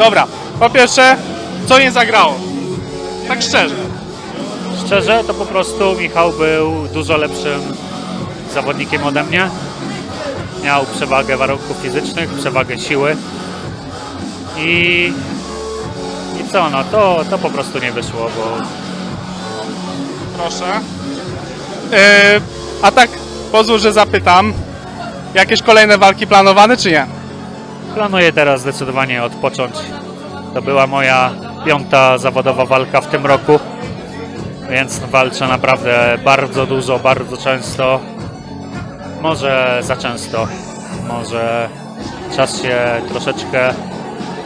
Dobra, po pierwsze, co nie zagrało? Tak szczerze. Szczerze, to po prostu Michał był dużo lepszym zawodnikiem ode mnie. Miał przewagę warunków fizycznych, przewagę siły. I, i co, no to, to po prostu nie wyszło, bo Proszę. Yy, a tak, pozwól, że zapytam. Jakieś kolejne walki planowane, czy nie? Planuję teraz zdecydowanie odpocząć. To była moja piąta zawodowa walka w tym roku, więc walczę naprawdę bardzo dużo, bardzo często. Może za często, może czas się troszeczkę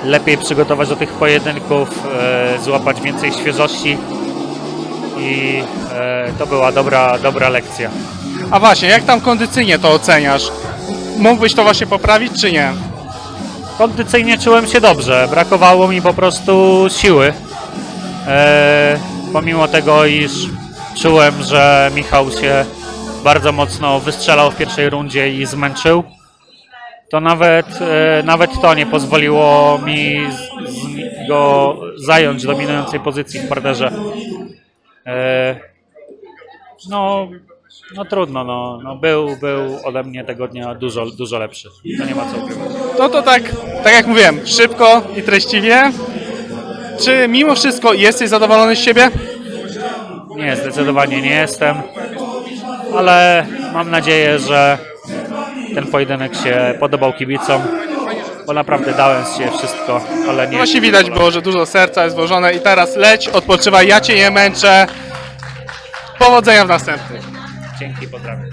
lepiej przygotować do tych pojedynków, e, złapać więcej świeżości i e, to była dobra, dobra lekcja. A właśnie, jak tam kondycyjnie to oceniasz? Mógłbyś to właśnie poprawić, czy nie? Kondycyjnie czułem się dobrze, brakowało mi po prostu siły. E, pomimo tego, iż czułem, że Michał się bardzo mocno wystrzelał w pierwszej rundzie i zmęczył, to nawet, e, nawet to nie pozwoliło mi z, z go zająć dominującej pozycji w parterze. E, no, no trudno, no, no był, był ode mnie tego dnia dużo, dużo lepszy. To nie ma co ukrywać. No to tak, tak jak mówiłem, szybko i treściwie. Czy mimo wszystko jesteś zadowolony z siebie? Nie, zdecydowanie nie jestem, ale mam nadzieję, że ten pojedynek się podobał kibicom, bo naprawdę dałem z siebie wszystko, ale nie. Właśnie widać było, że dużo serca jest włożone i teraz leć, odpoczywaj, ja cię nie męczę. Powodzenia w następnych. Dzięki, pozdrawiam.